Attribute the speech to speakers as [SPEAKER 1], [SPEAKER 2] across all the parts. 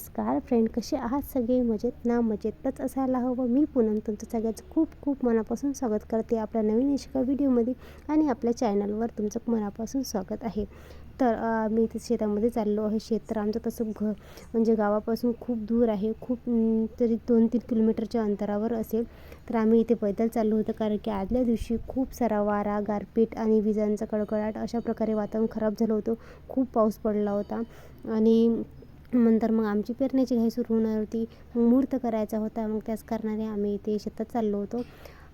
[SPEAKER 1] नमस्कार. फ्रेंड कसे आहात सगळे? मजेत ना? मजेतच असायला हवं. मी पूनम तुमचं सगळ्याचं खूप खूप मनापासून स्वागत करते आपल्या नवीन एका व्हिडिओमध्ये आणि आपल्या चॅनलवर तुमचं मनापासून स्वागत आहे. तर मी इथे शेतामध्ये चाललो आहे. शेत तर आमचं तसं घर म्हणजे गावापासून खूप दूर आहे. खूप तरी दोन तीन किलोमीटरच्या अंतरावर असेल. तर आम्ही इथे पैदल चाललो होतो कारण की आदल्या दिवशी खूप सारा वारा गारपीट आणि विजांचा कडकडाट अशा प्रकारे वातावरण खराब झालं होतं. खूप पाऊस पडला होता. आणि नंतर मग आमची पेरण्याची घाई सुरू होणार होती. मग मुहूर्त करायचा होता. मग त्याच कारणाने आम्ही इथे शेतात चाललो होतो.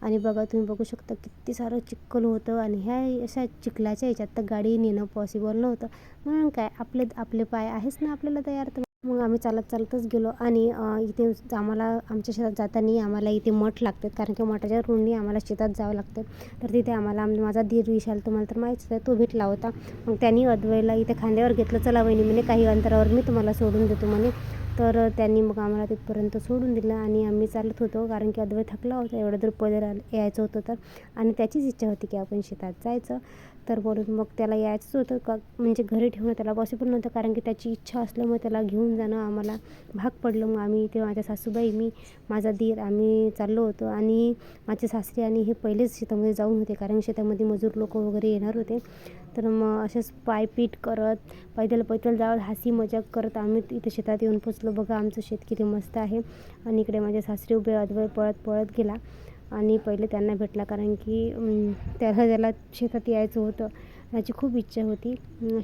[SPEAKER 1] आणि बघा तुम्ही बघू शकता किती सारं चिखल होतं. आणि ह्या अशा चिखलाच्या ह्याच्यात तर गाडी नेणं पॉसिबल नव्हतं. म्हणून काय आपले आपले पाय आहेच ना आपल्याला तयार तर? मग आम्ही चालत चालतच गेलो आणि इथे आम्हाला आमच्या शेतात जाताना आम्हाला इथे मठ लागतात. कारण की मठाच्या रोडनी आम्हाला शेतात जावं लागतं. तर तिथे आम्हाला माझा धीर विशाल तुम्हाला तर माहीतच आहे तो भेटला होता. मग त्यांनी अद्वैला इथे खांद्यावर घेतलं चला वहिनी म्हणे काही अंतरावर मी तुम्हाला सोडून देतो म्हणे. तर त्यांनी मग आम्हाला तिथपर्यंत सोडून दिलं आणि आम्ही चालत होतो. कारण की अद्वै थकला होता एवढं दूर पैदल यायचं होतं तर. आणि त्याचीच इच्छा होती की आपण शेतात जायचं. तर बोलून मग त्याला यायचंच होतं का? म्हणजे घरी ठेवणं त्याला पॉसिबल नव्हतं कारण की त्याची इच्छा असल्यामुळे त्याला घेऊन जाणं आम्हाला भाग पडलं. मग आम्ही ते माझ्या सासूबाई मी माझा दीर आम्ही चाललो होतो आणि माझे सासरे आणि हे पहिलेच शेतामध्ये जाऊन होते कारण शेतामध्ये मजूर लोक वगैरे येणार होते. तर मग असेच पायपीट करत पैदल पैदल जावं हसी मजाक करत आम्ही इथे शेतात येऊन पोचलो. बघा आमचं शेत किती मस्त आहे आणि इकडे माझे सासरे उभे अदवय पळत पळत गेला. आणि पहिले त्यांना भेटला कारण की त्याला त्याला शेतात यायचं होतं. याची खूप इच्छा होती.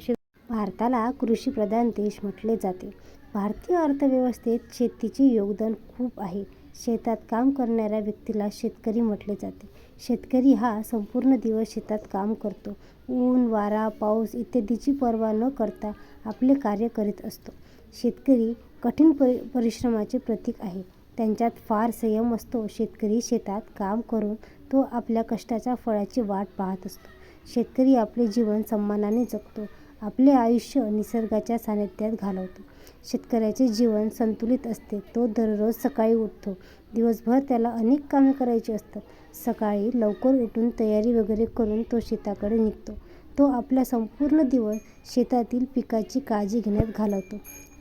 [SPEAKER 1] शेत भारताला कृषीप्रधान देश म्हटले जाते. भारतीय अर्थव्यवस्थेत शेतीचे योगदान खूप आहे. शेतात काम करणाऱ्या व्यक्तीला शेतकरी म्हटले जाते. शेतकरी हा संपूर्ण दिवस शेतात काम करतो. ऊन वारा पाऊस इत्यादीची पर्वा न करता आपले कार्य करीत असतो. शेतकरी कठीण परि परिश्रमाचे प्रतीक आहे. त्यांच्यात फार संयम असतो. शेतकरी शेतात काम करून तो आपल्या कष्टाच्या फळाची वाट पाहत असतो. शेतकरी आपले जीवन सन्मानाने जगतो. आपले आयुष्य निसर्गाच्या सानिध्यात घालवतो. शेतकऱ्याचे जीवन संतुलित असते. तो दररोज सकाळी उठतो. दिवसभर त्याला अनेक कामे करायची असतात. सकाळी लवकर उठून तयारी वगैरे करून तो शेताकडे निघतो. तो आपला संपूर्ण दिवस शेतातील पिकाची काळजी घेण्यात घालवतो.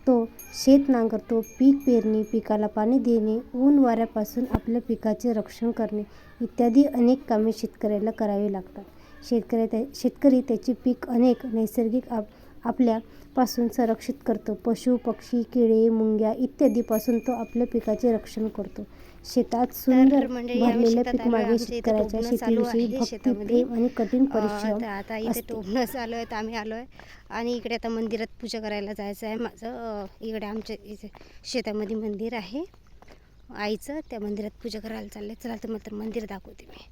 [SPEAKER 1] तो शेत नांगरतो पीक पेरणी पिकाला पाणी देणे ऊन वाऱ्यापासून आपल्या पिकाचे रक्षण करणे इत्यादी अनेक कामे शेतकऱ्याला करावी लागतात. शेतकऱ्या त्या शेतकरी त्याचे पीक अनेक नैसर्गिक आप आपल्यापासून संरक्षित करतो पशु पक्षी किडे मुंग्या इत्यादीपासून तो आपल्या पिकाचे रक्षण करतो शेतात सुंदर
[SPEAKER 2] तर आम्ही
[SPEAKER 1] भरलेल्या पीक. मागे शेतकऱ्याच्या शेतीविषयी
[SPEAKER 2] आहे
[SPEAKER 1] भक्ती
[SPEAKER 2] शेतामध्ये.
[SPEAKER 1] प्रेम आणि कठीण परिश्रम
[SPEAKER 2] तर आता इथे. टोपणं आलो आहे तर आम्ही आलो आहे आणि इकडे आता मंदिरात पूजा करायला जायचं आहे माझं इकडे आमच्या इथे शेतामध्ये मंदिर आहे आईचं त्या मंदिरात पूजा करायला चालले चला तर मात्र मंदिर दाखवते मी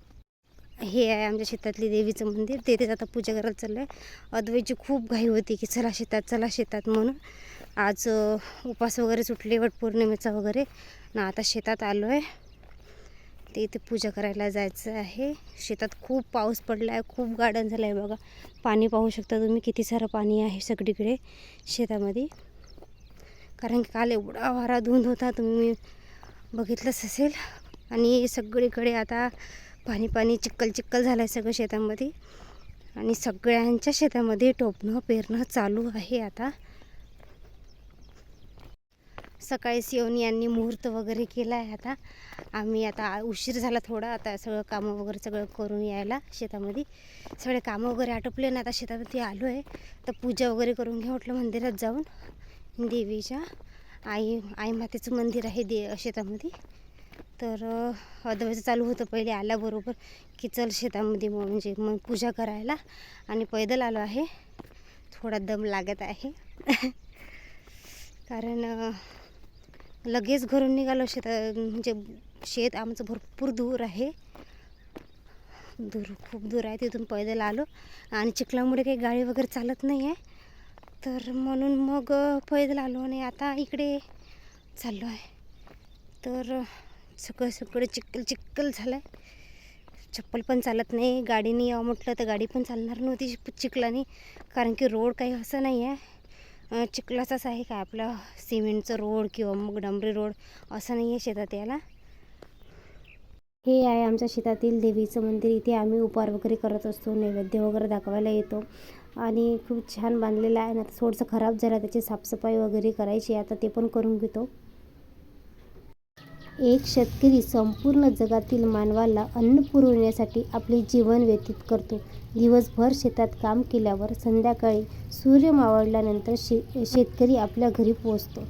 [SPEAKER 2] हे आहे आमच्या शेतातली देवीचं मंदिर. तेथेच आता पूजा करायला चाललं आहे अद्वैची खूप घाई होती की चला शेतात चला शेतात म्हणून. आज उपास वगैरे सुटले वटपौर्णिमेचा वगैरे. ना आता शेतात आलो आहे ते इथे पूजा करायला जायचं आहे. शेतात खूप पाऊस पडला आहे खूप गार्डन झालं आहे बघा. पाणी पाहू शकता तुम्ही किती सारं पाणी आहे सगळीकडे शेतामध्ये. कारण की काल एवढा वारा धुंद होता तुम्ही बघितलंच असेल. आणि सगळीकडे आता पाणी पाणी चिक्कल चिक्कल झालं आहे सगळं शेतामध्ये. आणि सगळ्यांच्या शेतामध्ये टोपणं पेरणं चालू आहे आता. सकाळी येऊन यांनी मुहूर्त वगैरे केला आहे आता. आम्ही आता उशीर झाला थोडा आता सगळं कामं वगैरे सगळं करून यायला शेतामध्ये. सगळे कामं वगैरे आटोपले ना आता शेतामध्ये आलो आहे तर पूजा वगैरे करून घ्या म्हटलं मंदिरात जाऊन. देवीच्या आई आई मातेचं मंदिर आहे दे शेतामध्ये. तर अदवायचं चालू होतं पहिले आल्याबरोबर की चल शेतामध्ये मग म्हणजे मग पूजा करायला आणि पैदल आलो आहे. थोडा दम लागत आहे. कारण लगेच घरून निघालो शेता म्हणजे शेत आमचं भरपूर दूर आहे. दूर खूप दूर आहे तिथून पैदल आलो आणि चिखलामुळे काही गाडी वगैरे चालत नाही आहे. तर म्हणून मग पैदल आलो आणि आता इकडे चाललो आहे. तर सगळं सगळं चिक्कल चिक्कल झालं आहे चप्पल पण चालत नाही. गाडीने यावं म्हटलं तर गाडी पण चालणार नव्हती चिखलाने. कारण की रोड काही असं नाही आहे. चिखलाचाच आहे काय आपला? सिमेंटचं रोड किंवा मग डांबरी रोड असं नाही आहे शेतात याला
[SPEAKER 1] हे आहे आमच्या शेतातील देवीचं मंदिर. इथे आम्ही उपहार वगैरे करत असतो नैवेद्य वगैरे दाखवायला येतो. आणि खूप छान बांधलेलं आहे. ना थोडंसं खराब झालं त्याची साफसफाई वगैरे करायची आहे. आता ते पण करून घेतो. एक शेतकरी संपूर्ण जगातील मानवाला अन्न पुरवण्यासाठी आपले जीवन व्यतीत करतो. दिवसभर शेतात काम केल्यावर संध्याकाळी सूर्य मावळल्यानंतर शे शेतकरी आपल्या घरी पोचतो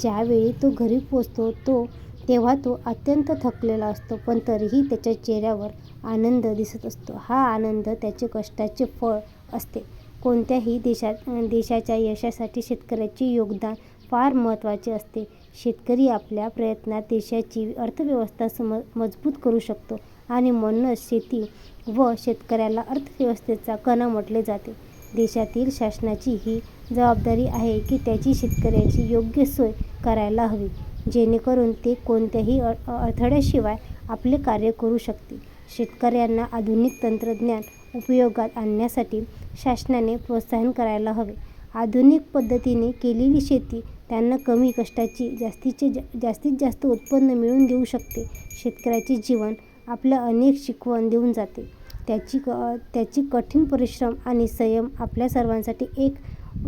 [SPEAKER 1] ज्यावेळी तो घरी पोचतो तो तेव्हा तो अत्यंत थकलेला असतो पण तरीही त्याच्या चेहऱ्यावर आनंद दिसत असतो. हा आनंद त्याचे कष्टाचे फळ असते. कोणत्याही देशात देशाच्या यशासाठी शेतकऱ्याचे योगदान फार महत्त्वाचे असते. शेतकरी आपल्या प्रयत्नात देशाची अर्थव्यवस्था सम मजबूत करू शकतो आणि म्हणूनच शेती व शेतकऱ्याला अर्थव्यवस्थेचा कणा म्हटले जाते. देशातील शासनाची ही जबाबदारी आहे की त्याची शेतकऱ्याची योग्य सोय करायला हवी जेणेकरून ते कोणत्याही अडथळ्याशिवाय आपले कार्य करू शकतील. शेतकऱ्यांना आधुनिक तंत्रज्ञान उपयोगात आणण्यासाठी शासनाने प्रोत्साहन करायला हवे. आधुनिक पद्धतीने केलेली शेती त्यांना कमी कष्टाची जास्तीचे जा जास्तीत जास्त उत्पन्न मिळवून देऊ शकते. शेतकऱ्याचे जीवन आपल्या अनेक शिकवण देऊन जाते. त्याची क त्याची कठीण परिश्रम आणि संयम आपल्या सर्वांसाठी एक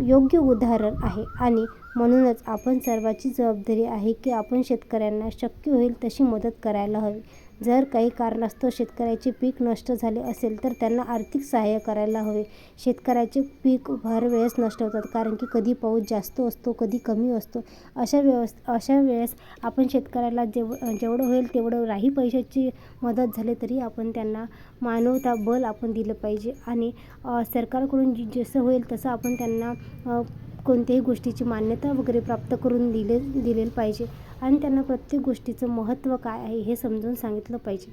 [SPEAKER 1] योग्य उदाहरण आहे. आणि म्हणूनच आपण सर्वांची जबाबदारी आहे की आपण शेतकऱ्यांना शक्य होईल तशी मदत करायला हवी. जर काही कारणास्तव शेतकऱ्याचे पीक नष्ट झाले असेल तर त्यांना आर्थिक सहाय्य करायला हवे. शेतकऱ्याचे पीक फार वेळेस नष्ट होतात कारण की कधी पाऊस जास्त असतो कधी कमी असतो. अशा व्यवस् अशा वेळेस आपण शेतकऱ्याला जेव जेवढं होईल तेवढं राही पैशाची मदत झाली तरी आपण त्यांना मानवता बल आपण दिलं पाहिजे. आणि सरकारकडून जी जसं होईल तसं आपण त्यांना कोणत्याही गोष्टीची मान्यता वगैरे प्राप्त करून दिले दिलेलं पाहिजे. आणि त्यांना प्रत्येक गोष्टीचं महत्त्व काय आहे हे समजून सांगितलं पाहिजे.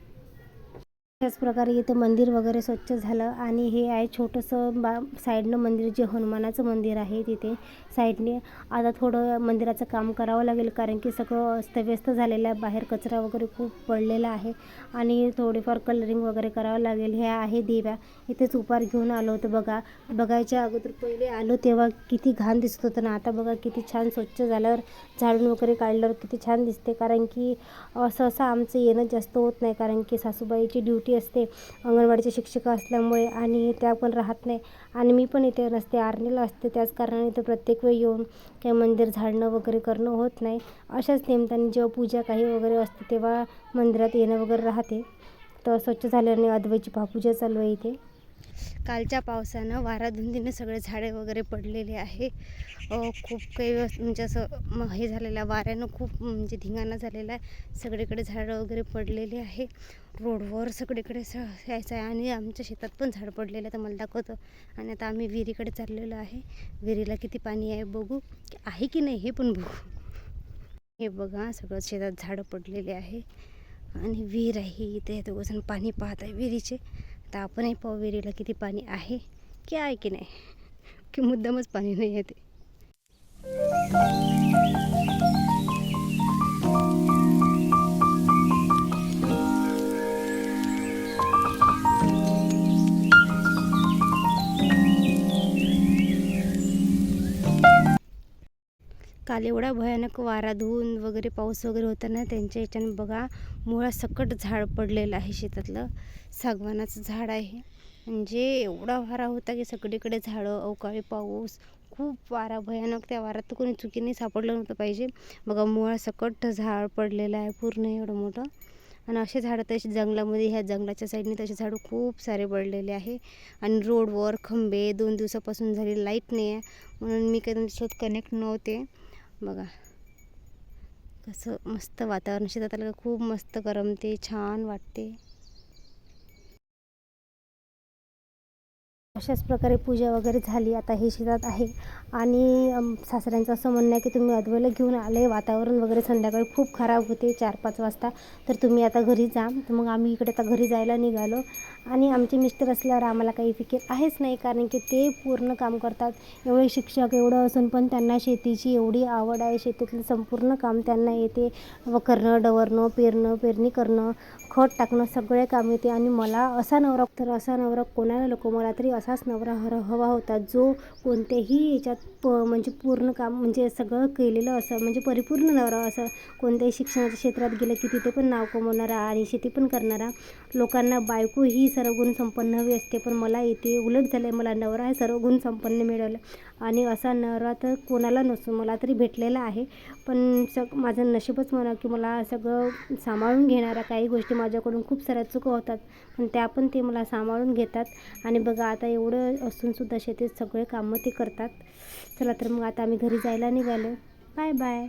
[SPEAKER 1] त्याच प्रकारे इथं मंदिर वगैरे स्वच्छ झालं आणि हे आहे छोटंसं बा साईडनं मंदिर जे हनुमानाचं मंदिर आहे तिथे साईडने. आता थोडं मंदिराचं काम करावं लागेल कारण की सगळं अस्तव्यस्त झालेलं आहे. बाहेर कचरा वगैरे खूप पडलेला आहे आणि थोडेफार कलरिंग वगैरे करावं लागेल. हे आहे देव्या. इथेच उपार घेऊन आलो होतं बघा. बघायच्या अगोदर पहिले आलो तेव्हा किती घाण दिसत होतं ना. आता बघा किती छान स्वच्छ झाल्यावर झाडून वगैरे काढल्यावर किती छान दिसते. कारण की असं असं आमचं येणं जास्त होत नाही. कारण की सासूबाईची ड्युटी असते. अंगणवाडीच्या शिक्षिका असल्यामुळे आणि त्या पण राहत नाही. आणि मी पण इथे नसते आर्नीला असते. त्याच कारणाने इथं प्रत्येक वेळी येऊन काही मंदिर झाडणं वगैरे करणं होत नाही. अशाच निमित्ताने जेव्हा पूजा काही वगैरे असते तेव्हा मंदिरात येणं वगैरे राहते. तर स्वच्छ झाल्याने अद्वैची पापूजा चालू आहे इथे.
[SPEAKER 2] कालच्या पावसानं वारा धुंदीनं सगळे झाडे वगैरे पडलेले आहे. खूप काही म्हणजे असं मग हे झालेलं आहे. वाऱ्यानं खूप म्हणजे धिंगाणा झालेला आहे. सगळीकडे झाडं वगैरे पडलेली आहे. रोडवर सगळीकडे स यायचं आहे आणि आमच्या शेतात पण झाड पडलेलं आहे तर मला दाखवतं. आणि आता आम्ही विहिरीकडे चाललेलो आहे. विहिरीला किती पाणी आहे बघू. आहे की नाही हे पण बघू. हे बघा सगळं शेतात झाडं पडलेले आहे. आणि विहीर आहे इथे. दोघंजण पाणी पाहत आहे विहिरीचे. आता आपणही पाहू विहिरीला किती पाणी आहे की आहे की नाही? की मुद्दामच पाणी नाही आहे ते. काल एवढा भयानक वारा धुवून वगैरे पाऊस वगैरे होता ना त्यांच्या याच्यानं बघा मुळासकट झाड पडलेलं आहे शेतातलं. सागवानाचं झाड आहे. म्हणजे एवढा वारा होता की सगळीकडे झाडं अवकाळी पाऊस खूप वारा भयानक. त्या वारात तर कोणी चुकीने सापडलं नव्हतं पाहिजे. बघा मुळासकट झाड पडलेलं आहे पूर्ण एवढं मोठं. आणि असे झाडं तसे जंगलामध्ये ह्या जंगलाच्या साईडने तसे झाडं खूप सारे पडलेले आहे. आणि रोडवर खंबे दोन दिवसापासून झाले लाइट नाही आहे म्हणून मी काही तुमच्यासोबत कनेक्ट नव्हते. बघा. कसं मस्त वातावरण शेतात आलं का खूप मस्त करमते छान वाटते.
[SPEAKER 1] अशाच प्रकारे पूजा वगैरे झाली. आता हे शेतात आहे. आणि सासऱ्यांचं असं म्हणणं आहे की तुम्ही अद्वैला घेऊन आले. वातावरण वगैरे संध्याकाळी खूप खराब होते. चार पाच वाजता. तर तुम्ही आता घरी जा. तर मग आम्ही इकडे आता घरी जायला निघालो. आणि आमचे मिस्टर असल्यावर आम्हाला काही फिकीर आहेच नाही. कारण की ते पूर्ण काम करतात. एवढे शिक्षक एवढं असून पण त्यांना शेतीची एवढी आवड आहे. शेतीतलं संपूर्ण काम त्यांना येते. व करणं डवरणं पेरणं पेरणी करणं खत टाकणं सगळे काम येते. आणि मला असा नवरा तर असा नवरा कोणाला नको? मला तरी असा असाच नवरा हर हवा होता. जो कोणत्याही याच्यात प म्हणजे पूर्ण काम म्हणजे सगळं केलेलं असं म्हणजे परिपूर्ण नवरा असं कोणत्याही शिक्षणाच्या क्षेत्रात गेलं की तिथे पण नाव कमवणारा आणि शेती पण करणारा लोकांना बायको ही सर्व गुण संपन्न हवी असते. पण मला इथे उलट झालं आहे मला नवरा हे सर्व गुण संपन्न मिळालं. आणि असा नवरा तर कोणाला नसतो मला तरी भेटलेला आहे. पण सग माझं नशीबच म्हणा की मला सगळं सांभाळून घेणारा काही गोष्टी माझ्याकडून खूप साऱ्या चुका होतात. पण त्या पण ते मला सांभाळून घेतात. आणि बघा आता एवढं असूनसुद्धा शेतीत सगळे कामं ते करतात. चला तर मग आता आम्ही घरी जायला निघालो. Bye bye.